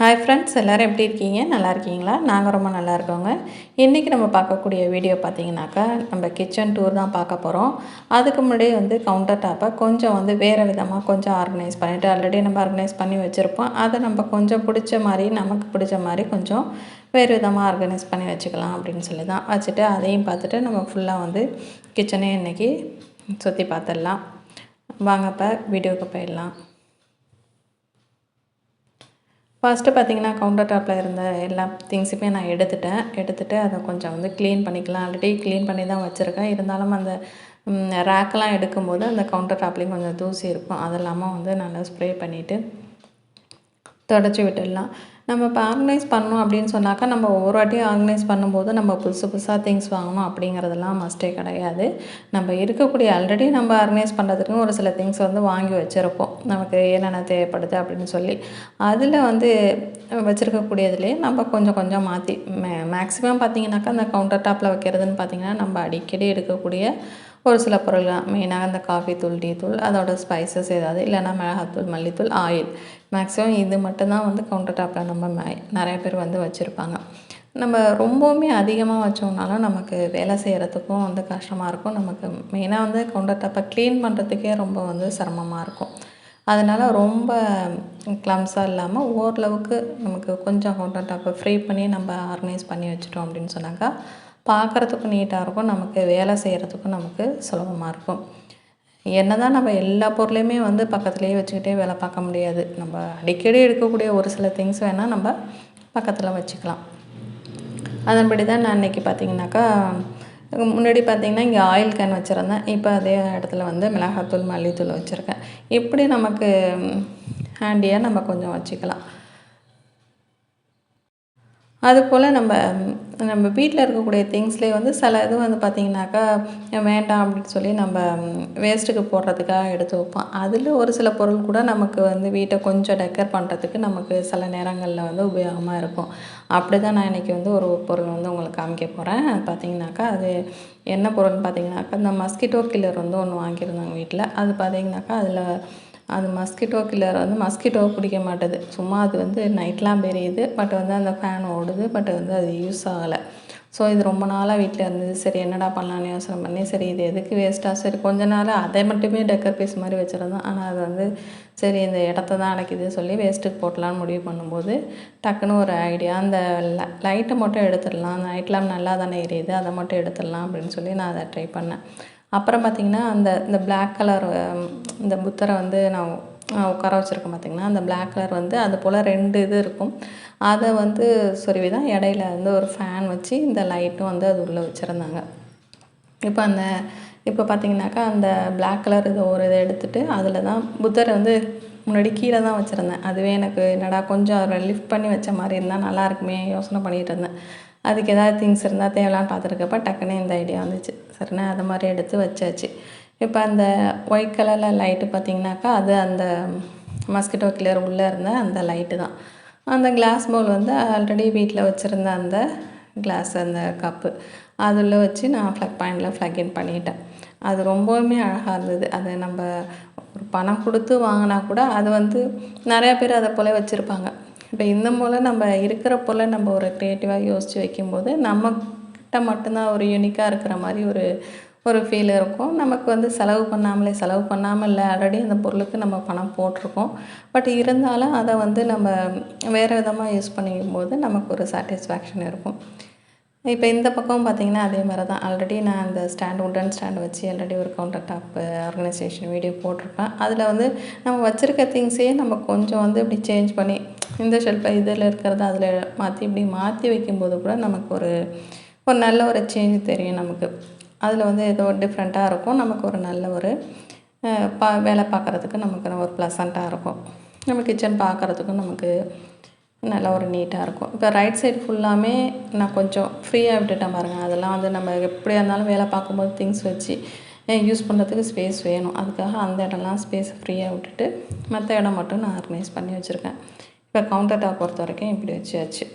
Hi friends எல்லோரும் எப்படி இருக்கீங்க? நல்லா இருக்கீங்களா? நாங்கள் ரொம்ப நல்லா இருக்கோங்க. இன்றைக்கி நம்ம பார்க்கக்கூடிய வீடியோ பார்த்தீங்கன்னாக்கா நம்ம கிச்சன் டூர் தான் பார்க்க போகிறோம் அதுக்கு முன்னாடியே வந்து கவுண்டர் டாப்பை கொஞ்சம் வந்து வேறு விதமாக கொஞ்சம் ஆர்கனைஸ் பண்ணிவிட்டு ஆல்ரெடி நம்ம ஆர்கனைஸ் பண்ணி வச்சுருப்போம். அதை நம்ம கொஞ்சம் பிடிச்ச மாதிரி நமக்கு பிடிச்ச மாதிரி கொஞ்சம் வேறு விதமாக ஆர்கனைஸ் பண்ணி வச்சுக்கலாம் அப்படின்னு சொல்லி தான் வச்சுட்டு அதையும் பார்த்துட்டு நம்ம ஃபுல்லாக வந்து கிச்சனே இன்றைக்கி சுற்றி பார்த்துடலாம். வாங்கப்போ வீடியோவுக்கு போயிடலாம். ஃபஸ்ட்டு பார்த்திங்கன்னா கவுண்டர் டாப்பில் இருந்த எல்லா திங்ஸுமே நான் எடுத்துட்டேன். எடுத்துகிட்டு அதை கொஞ்சம் வந்து க்ளீன் பண்ணிக்கலாம். ஆல்ரெடி க்ளீன் பண்ணி தான் வச்சுருக்கேன். இருந்தாலும் அந்த ரேக்கெலாம் எடுக்கும்போது அந்த கவுண்டர் டாப்லேயும் கொஞ்சம் தூசி இருக்கும். அதெல்லாமல் வந்து நல்லா ஸ்ப்ரே பண்ணிவிட்டு தொடச்சி விட்டுடலாம். நம்ம இப்போ ஆர்கனைஸ் பண்ணோம் அப்படின்னு சொன்னாக்கா நம்ம ஒவ்வொரு வாட்டியும் ஆர்கனைஸ் பண்ணும்போது நம்ம புதுசு புதுசாக திங்ஸ் வாங்கணும் அப்படிங்கிறதெல்லாம் மஸ்ட்டே கிடையாது. நம்ம இருக்கக்கூடிய ஆல்ரெடி நம்ம ஆர்கனைஸ் பண்ணுறதுக்கு ஒரு சில திங்ஸ் வந்து வாங்கி வச்சுருப்போம். நமக்கு என்னென்ன தேவைப்படுது அப்படின்னு சொல்லி. அதில் வந்து வச்சுருக்கக்கூடியதுலேயே நம்ம கொஞ்சம் கொஞ்சம் மாற்றி மே மேக்ஸிமம் பார்த்திங்கனாக்கா அந்த கவுண்டர் டாப்பில் வைக்கிறதுன்னு பார்த்திங்கன்னா நம்ம அடிக்கடி எடுக்கக்கூடிய ஒரு சில பொருள்கள் மெயினாக அந்த காஃபி தூள் டீ தூள் அதோட ஸ்பைசஸ் ஏதாவது இல்லைன்னா மிளகாத்தூள் மல்லித்தூள் ஆயில் மேக்ஸிமம் இது மட்டும்தான் வந்து கவுண்டர் டாப்பில் நம்ம நிறைய பேர் வந்து வச்சுருப்பாங்க. நம்ம ரொம்பவுமே அதிகமாக வச்சோம்னாலும் நமக்கு வேலை செய்கிறதுக்கும் வந்து கஷ்டமாக இருக்கும். நமக்கு மெயினாக வந்து கவுண்டர் டாப்பை க்ளீன் பண்ணுறதுக்கே ரொம்ப வந்து சிரமமாக இருக்கும். அதனால் ரொம்ப க்ளம்ஸாக இல்லாமல் ஓரளவுக்கு நமக்கு கொஞ்சம் கவுண்டர் டாப்பை ஃப்ரீ பண்ணி நம்ம ஆர்கனைஸ் பண்ணி வச்சுட்டோம் அப்படின்னு சொன்னாக்கா பார்க்குறதுக்கும் நீட்டாக இருக்கும். நமக்கு வேலை செய்கிறதுக்கும் நமக்கு சுலபமாக இருக்கும். என்ன தான் நம்ம எல்லா பொருளையுமே வந்து பக்கத்துலேயே வச்சுக்கிட்டே வேலை பார்க்க முடியாது. நம்ம அடிக்கடி எடுக்கக்கூடிய ஒரு சில திங்ஸ் வேணால் நம்ம பக்கத்தில் வச்சுக்கலாம். அதன்படி தான் நான் இன்றைக்கி பார்த்திங்கனாக்கா முன்னாடி பார்த்திங்கன்னா இங்கே ஆயில் கேன் வச்சுருந்தேன். இப்போ அதே இடத்துல வந்து மிளகாத்தூள் மல்லித்தூள் வச்சுருக்கேன். இப்படி நமக்கு ஹேண்டியாக நம்ம கொஞ்சம் வச்சுக்கலாம். அதுபோல் நம்ம நம்ம வீட்டில் இருக்கக்கூடிய திங்ஸ்லேயே வந்து சில இது வந்து பார்த்திங்கனாக்கா வேண்டாம் அப்படின்னு சொல்லி நம்ம வேஸ்ட்டுக்கு போடுறதுக்காக எடுத்து வைப்போம். அதில் ஒரு சில பொருள் கூட நமக்கு வந்து வீட்டை கொஞ்சம் டெக்கர் பண்ணுறதுக்கு நமக்கு சில நேரங்களில் வந்து உபயோகமாக இருக்கும். அப்படி தான் நான் இன்றைக்கி வந்து ஒரு பொருள் வந்து உங்களுக்கு காமிக்க போகிறேன் அது பார்த்திங்கனாக்கா அது என்ன பொருள்னு பார்த்திங்கனாக்கா இந்த மஸ்கிட்டோ கில்லர் வந்து ஒன்று வாங்கியிருந்தாங்க வீட்டில் அது பார்த்திங்கனாக்கா அதில் அது மஸ்கிட்டோ கில்லர் வந்து மஸ்கிட்டோ பிடிக்க மாட்டுது. சும்மா அது வந்து நைட்லாம் பெரியுது பட் வந்து அந்த ஃபேன் ஓடுது பட் வந்து அது யூஸ் ஆகலை. ஸோ இது ரொம்ப நாளாக வீட்டில் இருந்தது. சரி என்னடா பண்ணலான்னு யோசனை பண்ணி சரி இது எதுக்கு வேஸ்ட்டாக சரி கொஞ்ச நாள் அதை மட்டுமே டெக்கர் பீஸ் மாதிரி வச்சுருந்தோம். ஆனால் அது வந்து சரி இந்த இடத்த தான் அடைக்குது சொல்லி வேஸ்ட்டுக்கு போட்டலான்னு முடிவு பண்ணும்போது டக்குன்னு ஒரு ஐடியா அந்த லைட்டை மட்டும் எடுத்துடலாம். அந்த நைட் லேம்ப் நல்லா தானே எரியுது அதை மட்டும் எடுத்துடலாம் அப்படின்னு சொல்லி நான் அதை ட்ரை பண்ணேன். அப்புறம் பார்த்திங்கன்னா அந்த இந்த பிளாக் கலர் இந்த புத்தரை வந்து நான் உட்கார வச்சுருக்கேன் பார்த்திங்கன்னா அந்த பிளாக் கலர் வந்து அது போல் ரெண்டு இது இருக்கும். அதை வந்து சொருவி தான் இடையில வந்து ஒரு ஃபேன் வச்சு இந்த லைட்டும் வந்து அது உள்ளே வச்சுருந்தாங்க. இப்போ அந்த இப்போ பார்த்திங்கனாக்கா அந்த பிளாக் கலர் இதை ஒரு இதை எடுத்துகிட்டு அதில் தான் புத்தரை வந்து முன்னாடி கீழே தான் வச்சுருந்தேன். அதுவே எனக்கு என்னடா கொஞ்சம் லிஃப்ட் பண்ணி வச்ச மாதிரி இருந்தால் நல்லா இருக்குமே யோசனை பண்ணிகிட்டு இருந்தேன். அதுக்கு ஏதாவது திங்ஸ் இருந்தால் தேவையில்லான்னு பார்த்துருக்கப்ப டக்குன்னு இந்த ஐடியா வந்துச்சு. சரிண்ணா அதை மாதிரி எடுத்து வச்சாச்சு. இப்போ அந்த ஒயிட் கலரில் லைட்டு பார்த்திங்கனாக்கா அது அந்த மஸ்கிட்டோ கிளியர் உள்ளே இருந்த அந்த லைட்டு தான். அந்த கிளாஸ் பவுல் வந்து ஆல்ரெடி வீட்டில் வச்சுருந்த அந்த கிளாஸ் அந்த கப்பு அதில் வச்சு நான் ஃப்ளக் பாயிண்டில் ஃப்ளக் இன் பண்ணிட்டேன். அது ரொம்பவுமே அழகாக இருந்தது. அதை நம்ம ஒரு பணம் கொடுத்து வாங்கினா கூட அது வந்து நிறையா பேர் அதை போல் வச்சுருப்பாங்க. இப்போ இந்த போல் நம்ம இருக்கிற போல் நம்ம ஒரு க்ரியேட்டிவாக யோசித்து வைக்கும்போது நம்ம நம்மக்கிட்ட மட்டும்தான் ஒரு யூனிக்காக இருக்கிற மாதிரி ஒரு ஒரு ஃபீல் இருக்கும். நமக்கு வந்து செலவு பண்ணாமலே செலவு பண்ணாமல் இல்லை ஆல்ரெடி அந்த பொருளுக்கு நம்ம பணம் போட்டிருக்கோம். பட் இருந்தாலும் அதை வந்து நம்ம வேறு விதமாக யூஸ் பண்ணிக்கும் போது நமக்கு ஒரு சாட்டிஸ்ஃபேக்ஷன் இருக்கும். இப்போ இந்த பக்கம் பார்த்திங்கன்னா அதே மாதிரி தான் ஆல்ரெடி நான் அந்த ஸ்டாண்ட் உட்டன் ஸ்டாண்ட் வச்சு ஆல்ரெடி ஒரு கவுண்டர் டாப் ஆர்கனைசேஷன் வீடியோ போட்டிருப்பேன். அதில் வந்து நம்ம வச்சுருக்க திங்ஸையே நம்ம கொஞ்சம் வந்து இப்படி சேஞ்ச் பண்ணி இந்த ஷெல்ஃபை இதில் இருக்கிறத அதில் மாற்றி இப்படி மாற்றி வைக்கும்போது கூட நமக்கு ஒரு ஒரு நல்ல ஒரு சேஞ்ச் தெரியும் நமக்கு. அதில் வந்து ஏதோ டிஃப்ரெண்ட்டாக இருக்கும். நமக்கு ஒரு நல்ல ஒரு பா வேலை பார்க்குறதுக்கு நமக்கு ஒரு ப்ளசண்ட்டாக இருக்கும். நம்ம கிச்சன் பார்க்குறதுக்கும் நமக்கு நல்லா ஒரு நீட்டாக இருக்கும். இப்போ ரைட் சைடு ஃபுல்லாமே நான் கொஞ்சம் ஃப்ரீயாக விட்டுட்டேன் பாருங்கள் அதெல்லாம் வந்து நம்ம எப்படியா இருந்தாலும் வேலை பார்க்கும்போது திங்ஸ் வச்சு யூஸ் பண்ணுறதுக்கு ஸ்பேஸ் வேணும். அதுக்காக அந்த இடம்லாம் ஸ்பேஸ் ஃப்ரீயாக விட்டுட்டு மற்ற இடம் மட்டும் நான் ஆர்கனைஸ் பண்ணி வச்சுருக்கேன். இப்போ கவுண்டர் டாப் பொறுத்த வரைக்கும் இப்படி வச்சாச்சு.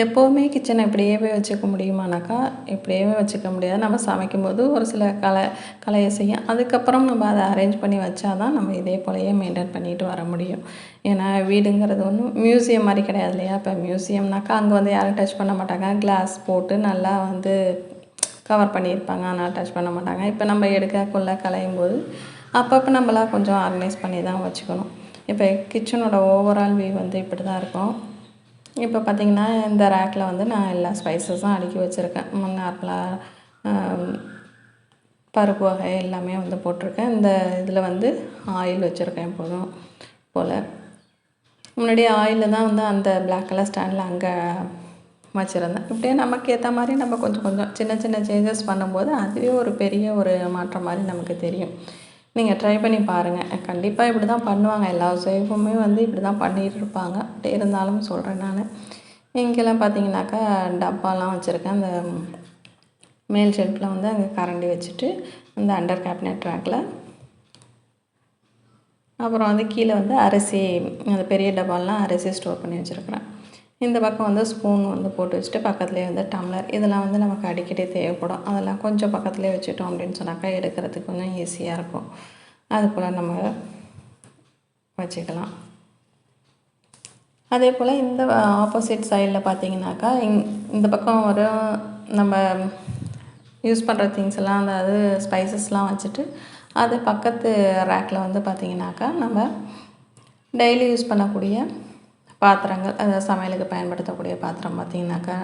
எப்போவுமே கிச்சனை இப்படியே வச்சுக்க முடியுமானாக்கா இப்படியே வச்சுக்க முடியாது. நம்ம சமைக்கும்போது ஒரு சில கலை கலையை செய்யும் அதுக்கப்புறம் நம்ம அதை அரேஞ்ச் பண்ணி வச்சா தான் நம்ம இதே போலயே மெயின்டைன் பண்ணிட்டு வர முடியும். ஏன்னா வீடுங்கிறது ஒன்றும் மியூசியம் மாதிரி கிடையாது இல்லையா? இப்போ மியூசியம்னாக்கா அங்கே வந்து யாரும் டச் பண்ண மாட்டாங்க. கிளாஸ் போட்டு நல்லா வந்து கவர் பண்ணியிருப்பாங்க. அதனால் டச் பண்ண மாட்டாங்க. இப்போ நம்ம எடுக்க கொள்ள கலையும் போது அப்பப்போ நம்மளாம் கொஞ்சம் ஆர்கனைஸ் பண்ணி தான் வச்சுக்கணும். இப்போ கிச்சனோட ஓவரால் வியூ வந்து இப்படி தான் இருக்கும். இப்போ பார்த்திங்கன்னா இந்த ரேக்கில் வந்து நான் எல்லா ஸ்பைசஸும் அடுக்கி வச்சுருக்கேன். நார்மலாக பருப்பு வகை எல்லாமே வந்து போட்டிருக்கேன். இந்த இதில் வந்து ஆயில் வச்சுருக்கேன் எப்போதும் போல். முன்னாடி ஆயிலில் தான் வந்து அந்த பிளாக் கலர் ஸ்டாண்டில் அங்கே வச்சுருந்தேன். இப்படியே நமக்கு ஏற்ற மாதிரி நம்ம கொஞ்சம் கொஞ்சம் சின்ன சின்ன சேஞ்சஸ் பண்ணும்போது அதுவே ஒரு பெரிய ஒரு மாற்றம் மாதிரி நமக்கு தெரியும். நீங்கள் ட்ரை பண்ணி பாருங்கள் கண்டிப்பாக இப்படி தான் பண்ணுவாங்க. எல்லா சேஃபுமே வந்து இப்படி தான் பண்ணிகிட்டு இருப்பாங்க. பட் இருந்தாலும் சொல்கிறேன் நான். இங்கெல்லாம் பார்த்தீங்கன்னாக்கா டப்பாலாம் வச்சுருக்கேன். அந்த மேல் ஷெல்ஃபில் வந்து அங்கே கரண்டி வச்சுட்டு அந்த அண்டர் கேபினட் ட்ராக்கில் அப்புறம் வந்து கீழே வந்து அரிசி அந்த பெரிய டப்பாலாம் அரிசி ஸ்டோர் பண்ணி வச்சுருக்குறேன். இந்த பக்கம் வந்து ஸ்பூன் வந்து போட்டு வச்சுட்டு பக்கத்துலேயே வந்து டம்ளர் இதெல்லாம் வந்து நமக்கு அடிக்கடி தேவைப்படும். அதெல்லாம் கொஞ்சம் பக்கத்துலேயே வச்சுட்டோம் அப்படின்னு சொன்னாக்கா எடுக்கிறதுக்கு கொஞ்சம் ஈஸியாக இருக்கும். அது போல் நம்ம வச்சுக்கலாம். அதே போல் இந்த ஆப்போசிட் சைடில் பார்த்தீங்கன்னாக்கா இங் இந்த பக்கம் ஒரு நம்ம யூஸ் பண்ணுற திங்ஸ் எல்லாம் அதாவது ஸ்பைசஸ்லாம் வச்சுட்டு அது பக்கத்து ரேக்கில் வந்து பார்த்திங்கனாக்கா நம்ம டெய்லி யூஸ் பண்ணக்கூடிய பாத்திரங்கள் அதாவது சமையலுக்கு பயன்படுத்தக்கூடிய பாத்திரம் பார்த்திங்கனாக்கா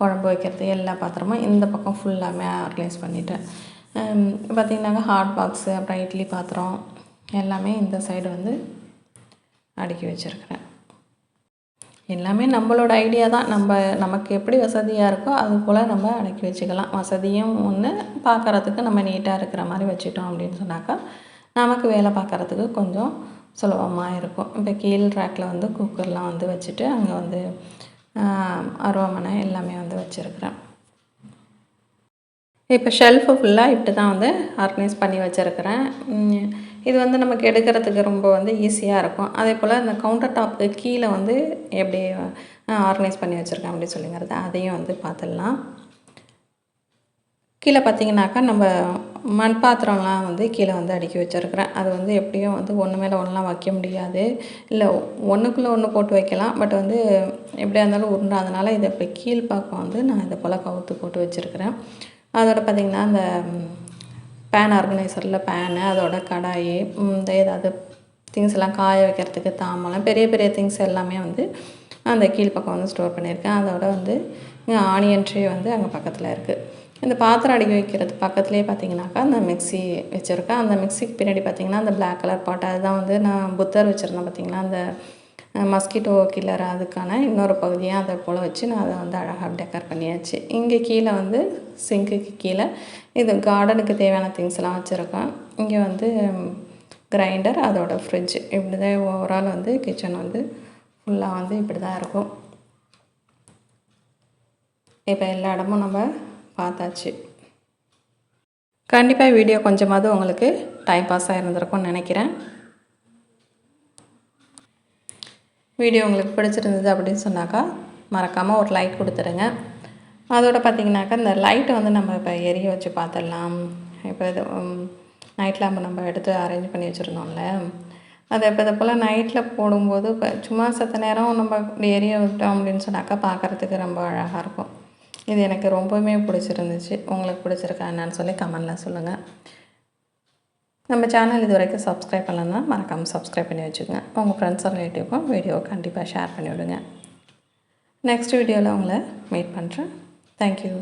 குழம்பு வைக்கிறது எல்லா பாத்திரமும் இந்த பக்கம் ஃபுல்லாமே ஆர்கனைஸ் பண்ணிட்டேன் பார்த்திங்கனாக்கா ஹாட் பாக்ஸு அப்புறம் இட்லி பாத்திரம் எல்லாமே இந்த சைடு வந்து அடுக்கி வச்சுருக்கிறேன். எல்லாமே நம்மளோட ஐடியா தான். நம்ம நமக்கு எப்படி வசதியாக இருக்கோ அது போல் நம்ம அடக்கி வச்சுக்கலாம். வசதியும் ஒன்று பார்க்குறதுக்கு நம்ம நீட்டாக இருக்கிற மாதிரி வச்சுட்டோம் அப்படின்னு சொன்னாக்கா நமக்கு வேலை பார்க்குறதுக்கு கொஞ்சம் சுலபமாக இருக்கும். இப்போ கீழ் ரேக்கில் வந்து குக்கர்லாம் வந்து வச்சுட்டு அங்கே வந்து அருவாமனை எல்லாமே வந்து வச்சுருக்குறேன். இப்போ ஷெல்ஃபு ஃபுல்லாக இப்படி தான் வந்து ஆர்கனைஸ் பண்ணி வச்சுருக்கிறேன். இது வந்து நமக்கு எடுக்கிறதுக்கு ரொம்ப வந்து ஈஸியாக இருக்கும். அதே போல் இந்த கவுண்டர் டாப்புக்கு கீழே வந்து எப்படி ஆர்கனைஸ் பண்ணி வச்சுருக்கேன் அப்படின்னு சொல்லிங்கிறது அதையும் வந்து பார்த்துடலாம். கீழே பார்த்தீங்கன்னாக்கா நம்ம மண் பாத்திரம்லாம் வந்து கீழே வந்து அடுக்கி வச்சுருக்குறேன். அது வந்து எப்படியும் வந்து ஒன்று மேலே ஒன்றுலாம் வைக்க முடியாது. இல்லை ஒன்றுக்குள்ளே ஒன்று போட்டு வைக்கலாம். பட் வந்து எப்படியா இருந்தாலும் உருண்டாதனால இதை இப்போ கீழ்ப்பாக்கம் வந்து நான் இதை போல் கவுத்து போட்டு வச்சுருக்கிறேன். அதோட பார்த்திங்கன்னா அந்த பேன் ஆர்கனைசரில் பேனு அதோட கடாயி இந்த ஏதாவது திங்ஸ் எல்லாம் காய வைக்கிறதுக்கு தாமலம் பெரிய பெரிய திங்ஸ் எல்லாமே வந்து அந்த கீழ்ப்பக்கம் வந்து ஸ்டோர் பண்ணியிருக்கேன். அதோட வந்து ஆனியன் ட்ரே வந்து அங்கே பக்கத்தில் இருக்குது இந்த பாத்திரம் அடிக்க வைக்கிறது பக்கத்துலேயே பார்த்தீங்கன்னாக்கா அந்த மிக்ஸி வச்சுருக்கேன். அந்த மிக்ஸிக்கு பின்னாடி பார்த்தீங்கன்னா அந்த பிளாக் கலர் பாட்டு அதுதான் வந்து நான் புத்தர் வச்சுருந்தேன் பார்த்தீங்களா? அந்த மஸ்கிட்டோ கில்லர் அதுக்கான இன்னொரு பகுதியாக அதை போல் வச்சு நான் அதை வந்து அழகாக டெக்கர் பண்ணியாச்சு. இங்கே கீழே வந்து சிங்குக்கு கீழே இது கார்டனுக்கு தேவையான திங்ஸ்லாம் வச்சுருக்கேன். இங்கே வந்து கிரைண்டர் அதோட ஃப்ரிட்ஜ் இப்படி தான் ஓவரால் வந்து கிச்சன் வந்து ஃபுல்லாக வந்து இப்படி தான் இருக்கும். இப்போ எல்லா இடமும் நம்ம பார்த்தாச்சு. கண்டிப்பாக வீடியோ கொஞ்சமாவது உங்களுக்கு டைம் பாஸாக இருந்திருக்கும்னு நினைக்கிறேன். வீடியோ உங்களுக்கு பிடிச்சிருந்தது அப்படின்னு சொன்னாக்கா மறக்காமல் ஒரு லைக் கொடுத்துருங்க அதோட பார்த்திங்கனாக்கா இந்த லைட்டை வந்து நம்ம இப்போ எரிய வச்சு பார்த்துடலாம் இப்போ இது நைட் லேம்பு நம்ம எடுத்து அரேஞ்ச் பண்ணி வச்சுருந்தோம்ல. அது இப்போ இதை போல் நைட்டில் போடும்போது இப்போ சும்மா சத்த நேரம் நம்ம எரிய விட்டோம் அப்படின்னு சொன்னாக்கா பார்க்குறதுக்கு ரொம்ப அழகாக இருக்கும். இது எனக்கு ரொம்பவுமே பிடிச்சிருந்துச்சு. உங்களுக்கு பிடிச்சிருக்கா என்னன்னு சொல்லி கமெண்டில் சொல்லுங்கள் நம்ம சேனல் இது வரைக்கும் சப்ஸ்கிரைப் பண்ணலன்னா மறக்காமல் சப்ஸ்கிரைப் பண்ணி வச்சுக்கோங்க. உங்கள் ஃப்ரெண்ட்ஸ் ரிலேட்டிவ்க்கும் வீடியோ கண்டிப்பாக ஷேர் பண்ணி விடுங்க. நெக்ஸ்ட் வீடியோவில் உங்களை மீட் பண்ணுறேன் தேங்க்யூ